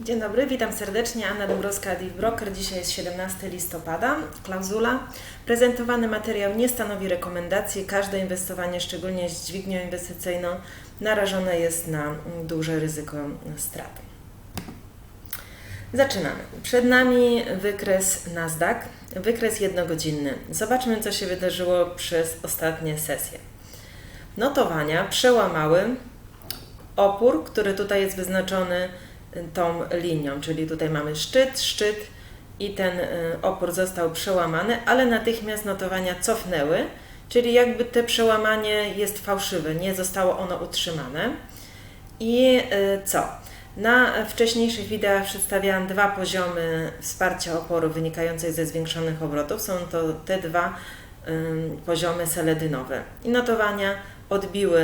Dzień dobry, witam serdecznie. Anna Dąbrowska, Deep Broker. Dzisiaj jest 17 listopada. Klauzula. Prezentowany materiał nie stanowi rekomendacji. Każde inwestowanie, szczególnie z dźwignią inwestycyjną, narażone jest na duże ryzyko strat. Zaczynamy. Przed nami wykres Nasdaq, wykres jednogodzinny. Zobaczmy, co się wydarzyło przez ostatnie sesje. Notowania przełamały opór, który tutaj jest wyznaczony tą linią, czyli tutaj mamy szczyt, szczyt i ten y, opór został przełamany, ale natychmiast notowania cofnęły, czyli jakby te przełamanie jest fałszywe, nie zostało ono utrzymane. I y, co? Na wcześniejszych wideach przedstawiałam dwa poziomy wsparcia oporu wynikających ze zwiększonych obrotów. Są to te dwa poziomy seledynowe. I notowania odbiły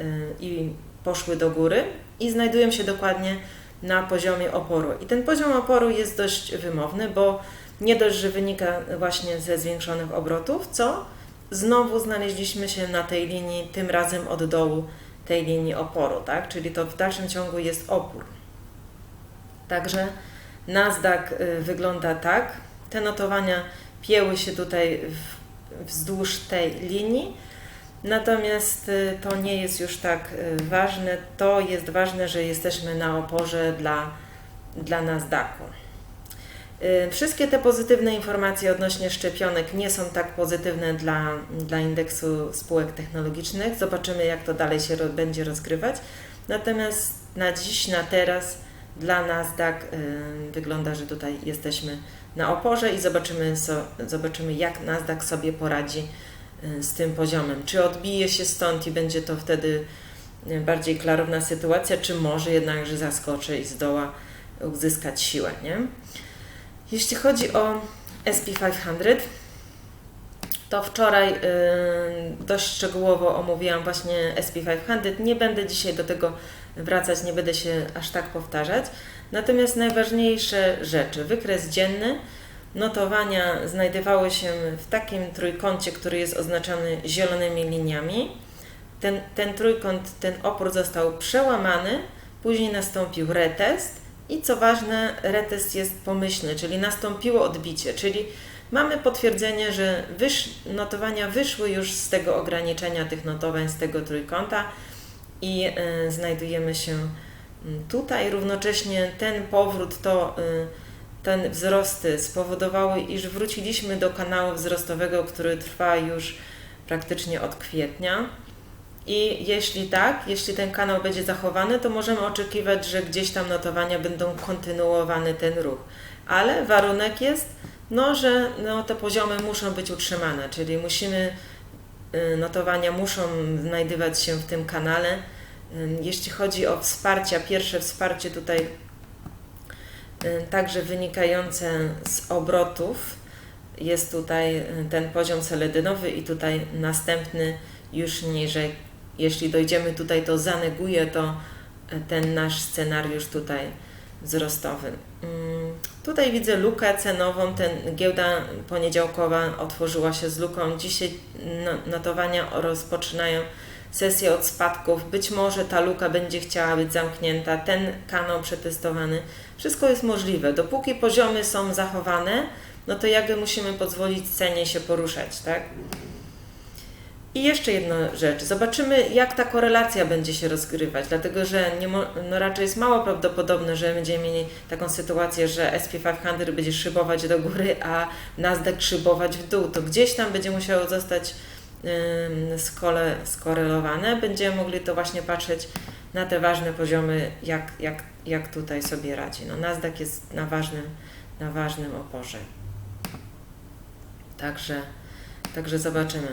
y, i poszły do góry i znajdują się dokładnie na poziomie oporu. I ten poziom oporu jest dość wymowny, bo nie dość, że wynika właśnie ze zwiększonych obrotów, co znowu znaleźliśmy się na tej linii, tym razem od dołu tej linii oporu, tak? Czyli to w dalszym ciągu jest opór. Także Nasdaq y, wygląda tak. Te notowania pieły się tutaj wzdłuż tej linii Natomiast y, to nie jest już tak y, ważne. To jest ważne, że jesteśmy na oporze dla, dla Nasdaqu. Y, wszystkie te pozytywne informacje odnośnie szczepionek nie są tak pozytywne dla, dla indeksu spółek technologicznych. Zobaczymy, jak to dalej się będzie rozgrywać. Natomiast na dziś, na teraz dla Nasdaq wygląda, że tutaj jesteśmy na oporze i zobaczymy, so, zobaczymy jak Nasdaq sobie poradzi z tym poziomem. Czy odbije się stąd i będzie to wtedy y, bardziej klarowna sytuacja, czy może jednakże zaskoczy i zdoła uzyskać siłę, nie? Jeśli chodzi o SP500, to wczoraj y, dość szczegółowo omówiłam właśnie SP500. Nie będę dzisiaj do tego wracać, nie będę się aż tak powtarzać. Natomiast najważniejsze rzeczy, wykres dzienny, notowania znajdowały się w takim trójkącie, który jest oznaczony zielonymi liniami. Ten, ten trójkąt, ten opór został przełamany, później nastąpił retest i co ważne, retest jest pomyślny, czyli nastąpiło odbicie, czyli mamy potwierdzenie, że wysz, notowania wyszły już z tego ograniczenia tych notowań, z tego trójkąta i y, znajdujemy się mm, tutaj. Równocześnie ten powrót to y, te wzrosty spowodowały, iż wróciliśmy do kanału wzrostowego, który trwa już praktycznie od kwietnia. I jeśli tak, jeśli ten kanał będzie zachowany, to możemy oczekiwać, że gdzieś tam notowania będą kontynuowany ten ruch. Ale warunek jest, no, że no, te poziomy muszą być utrzymane, czyli musimy, y, notowania muszą znajdywać się w tym kanale. Y, jeśli chodzi o wsparcie, pierwsze wsparcie tutaj także wynikające z obrotów. Jest tutaj y, ten poziom seledynowy i tutaj następny już niżej. Jeśli dojdziemy tutaj, to zaneguje to y, ten nasz scenariusz tutaj wzrostowy. Mm, tutaj widzę lukę cenową. Ten giełda poniedziałkowa otworzyła się z luką. Dzisiaj no, notowania rozpoczynają sesję od spadków. Być może ta luka będzie chciała być zamknięta, ten kanał przetestowany. Wszystko jest możliwe. Dopóki poziomy są zachowane, no to jakby musimy pozwolić cenie się poruszać, tak? I jeszcze jedna rzecz. Zobaczymy, jak ta korelacja będzie się rozgrywać, dlatego że no raczej jest mało prawdopodobne, że będziemy mieli taką sytuację, że SP500 będzie szybować do góry, a Nasdaq szybować w dół. To gdzieś tam będzie musiało zostać skole, skorelowane. Będziemy mogli to właśnie patrzeć na te ważne poziomy, jak, jak, jak tutaj sobie radzi. No, Nasdaq jest na ważnym, na ważnym oporze. Także, także zobaczymy.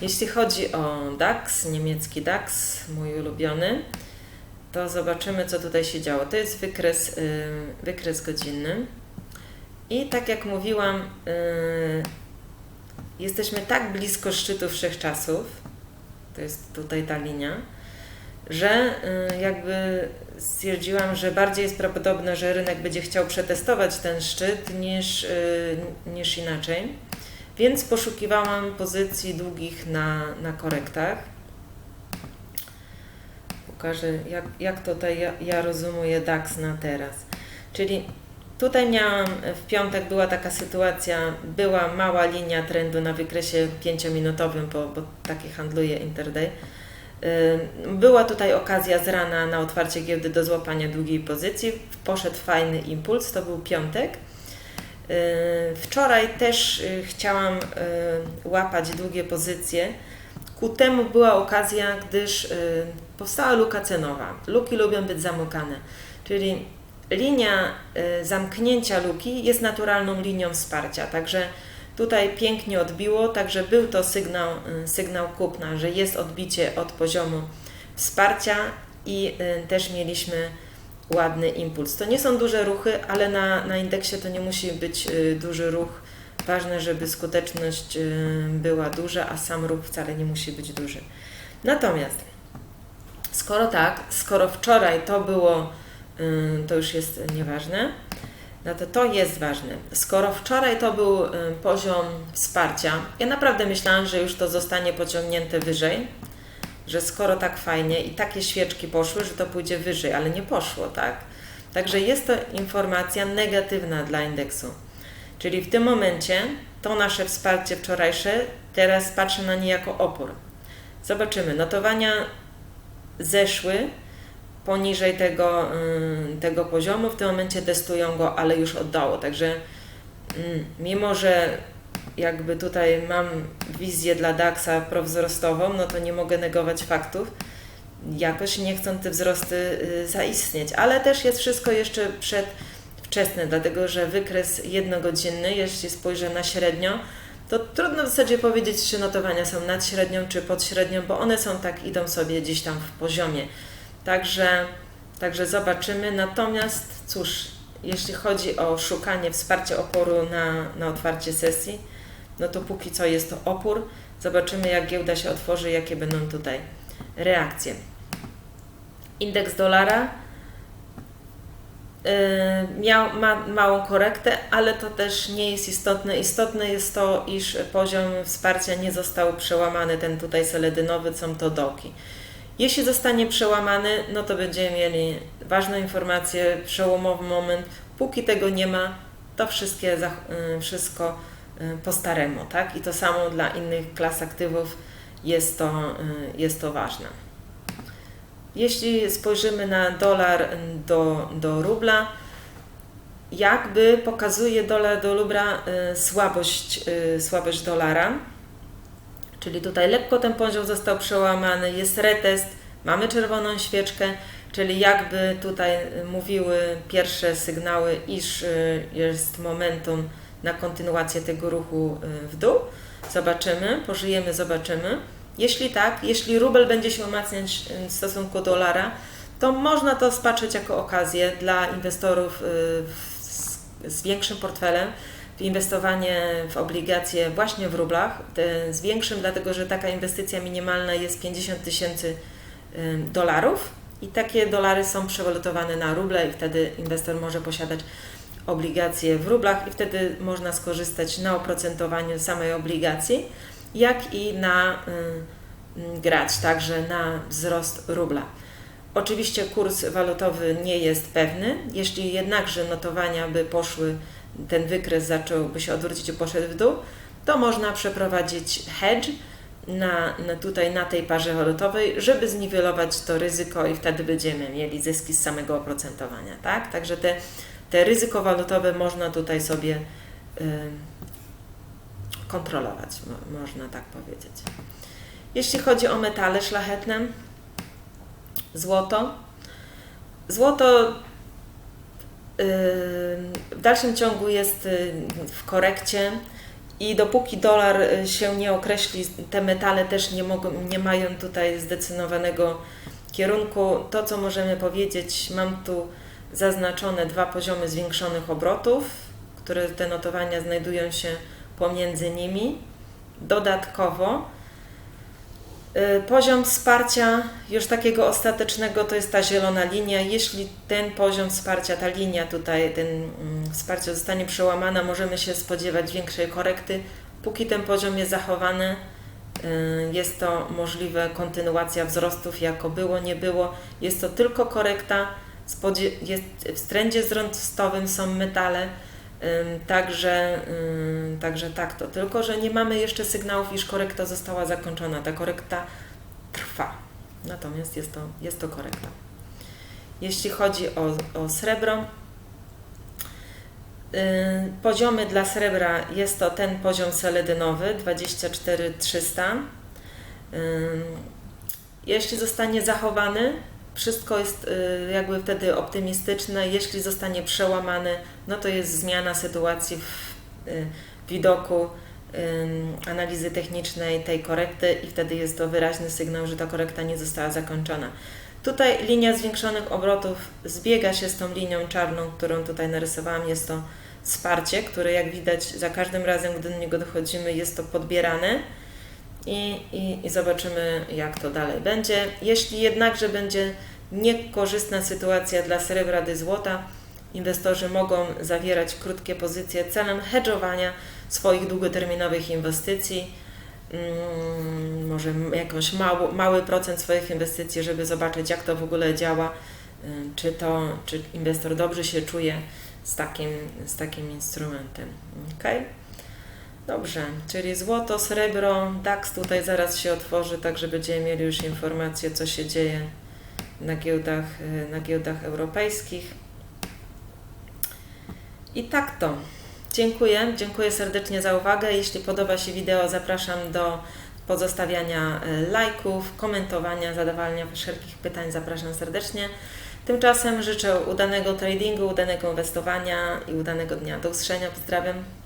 Jeśli chodzi o DAX, niemiecki DAX, mój ulubiony, to zobaczymy, co tutaj się działo. To jest wykres, wykres godzinny. I tak jak mówiłam, jesteśmy tak blisko szczytu wszechczasów, to jest tutaj ta linia, że y, jakby stwierdziłam, że bardziej jest prawdopodobne, że rynek będzie chciał przetestować ten szczyt niż, y, niż inaczej. Więc poszukiwałam pozycji długich na, na korektach. Pokażę, jak, jak tutaj ja, ja rozumuję DAX na teraz. Czyli tutaj miałam, w piątek była taka sytuacja, była mała linia trendu na wykresie 5-minutowym, bo, bo taki handluje Interday. Była tutaj okazja z rana na otwarcie giełdy do złapania długiej pozycji. Poszedł fajny impuls, to był piątek. Wczoraj też yy, chciałam yy, łapać długie pozycje. Ku temu była okazja, gdyż yy, powstała luka cenowa. Luki lubią być zamykane, czyli linia yy, zamknięcia luki jest naturalną linią wsparcia, także tutaj pięknie odbiło, także był to sygnał, yy, sygnał kupna, że jest odbicie od poziomu wsparcia i yy, też mieliśmy ładny impuls. To nie są duże ruchy, ale na, na indeksie to nie musi być y, duży ruch. Ważne, żeby skuteczność y, była duża, a sam ruch wcale nie musi być duży. Natomiast skoro tak, skoro wczoraj to było, y, to już jest nieważne, no to to jest ważne. Skoro wczoraj to był y, poziom wsparcia, ja naprawdę myślałam, że już to zostanie pociągnięte wyżej, że skoro tak fajnie i takie świeczki poszły, że to pójdzie wyżej, ale nie poszło, tak? Także jest to informacja negatywna dla indeksu. Czyli w tym momencie to nasze wsparcie wczorajsze, teraz patrzę na nie jako opór. Zobaczymy, notowania zeszły poniżej tego, ym, tego poziomu, w tym momencie testują go, ale już oddało. Także mm, mimo, że jakby tutaj mam wizję dla DAX-a prowzrostową, no to nie mogę negować faktów. Jakoś nie chcą te wzrosty y, zaistnieć, ale też jest wszystko jeszcze przedwczesne, dlatego że wykres jednogodzinny, jeśli spojrzę na średnio, to trudno w zasadzie powiedzieć, czy notowania są nad średnią, czy pod średnią, bo one są tak, idą sobie gdzieś tam w poziomie. Także, także zobaczymy. Natomiast cóż, jeśli chodzi o szukanie wsparcia oporu na, na otwarcie sesji, no to póki co jest to opór. Zobaczymy, jak giełda się otworzy, jakie będą tutaj reakcje. Indeks dolara yy, miał ma małą korektę, ale to też nie jest istotne. Istotne jest to, iż poziom wsparcia nie został przełamany, ten tutaj seledynowy, są to dołki. Jeśli zostanie przełamany, no to będziemy mieli ważną informację, przełomowy moment. Póki tego nie ma, to wszystkie, yy, wszystko yy, po staremu, tak? I to samo dla innych klas aktywów jest to, yy, jest to ważne. Jeśli spojrzymy na dolar do, do rubla, jakby pokazuje dolar do rubla y, słabość, y, słabość dolara, czyli tutaj lekko ten poziom został przełamany, jest retest, mamy czerwoną świeczkę, czyli jakby tutaj mówiły pierwsze sygnały, iż y, jest momentum na kontynuację tego ruchu y, w dół. Zobaczymy, pożyjemy, zobaczymy. Jeśli tak, jeśli rubel będzie się umacniać w stosunku do dolara, to można to spatrzeć jako okazję dla inwestorów y, z, z większym portfelem, inwestowanie w obligacje właśnie w rublach, z większym, dlatego że taka inwestycja minimalna jest 50 tysięcy dolarów i takie dolary są przewalutowane na ruble i wtedy inwestor może posiadać obligacje w rublach i wtedy można skorzystać na oprocentowaniu samej obligacji jak i na y, grać także na wzrost rubla. Oczywiście kurs walutowy nie jest pewny. Jeśli jednakże notowania by poszły, ten wykres zacząłby się odwrócić i poszedł w dół, to można przeprowadzić hedge na, na tutaj na tej parze walutowej, żeby zniwelować to ryzyko i wtedy będziemy mieli zyski z samego oprocentowania, tak? Także te, te ryzyko walutowe można tutaj sobie y, kontrolować, mo, można tak powiedzieć. Jeśli chodzi o metale szlachetne, złoto. Złoto yy, w dalszym ciągu jest yy, w korekcie i dopóki dolar yy, się nie określi, te metale też nie, mogą, nie mają tutaj zdecydowanego kierunku. To, co możemy powiedzieć, mam tu zaznaczone dwa poziomy zwiększonych obrotów, które te notowania znajdują się pomiędzy nimi. Dodatkowo y, poziom wsparcia już takiego ostatecznego to jest ta zielona linia. Jeśli ten poziom wsparcia, ta linia tutaj, ten mm, wsparcie zostanie przełamana, możemy się spodziewać większej korekty. Póki ten poziom jest zachowany, y, jest to możliwe kontynuacja wzrostów, jako było, nie było. Jest to tylko korekta w trendzie wzrostowym są metale, także, także tak to. Tylko, że nie mamy jeszcze sygnałów, iż korekta została zakończona. Ta korekta trwa. Natomiast jest to, jest to korekta. Jeśli chodzi o, o srebro, Poziomy dla srebra jest to ten poziom seledynowy 24300. Yy, Jeśli zostanie zachowany, wszystko jest yy, jakby wtedy optymistyczne. Jeśli zostanie przełamany, no to jest zmiana sytuacji w yy, widoku yy, analizy technicznej tej korekty i wtedy jest to wyraźny sygnał, że ta korekta nie została zakończona. Tutaj linia zwiększonych obrotów zbiega się z tą linią czarną, którą tutaj narysowałam. Jest to wsparcie, które jak widać za każdym razem, gdy do niego dochodzimy, jest to podbierane i, i, i zobaczymy, jak to dalej będzie. Jeśli jednakże będzie niekorzystna sytuacja dla srebra dy złota, inwestorzy mogą zawierać krótkie pozycje celem hedżowania swoich długoterminowych inwestycji. Mm, może m- jakąś mało, mały procent swoich inwestycji, żeby zobaczyć, jak to w ogóle działa, czy to, czy inwestor dobrze się czuje z takim, z takim instrumentem. Ok? Dobrze, czyli złoto, srebro, DAX tutaj zaraz się otworzy, tak że będziemy mieli już informacje, co się dzieje na giełdach, y, na giełdach europejskich. I tak to. Dziękuję, dziękuję serdecznie za uwagę. Jeśli podoba się wideo, zapraszam do pozostawiania y, lajków, komentowania, zadawania wszelkich pytań. Zapraszam serdecznie. Tymczasem życzę udanego tradingu, udanego inwestowania i udanego dnia. Do usłyszenia, pozdrawiam.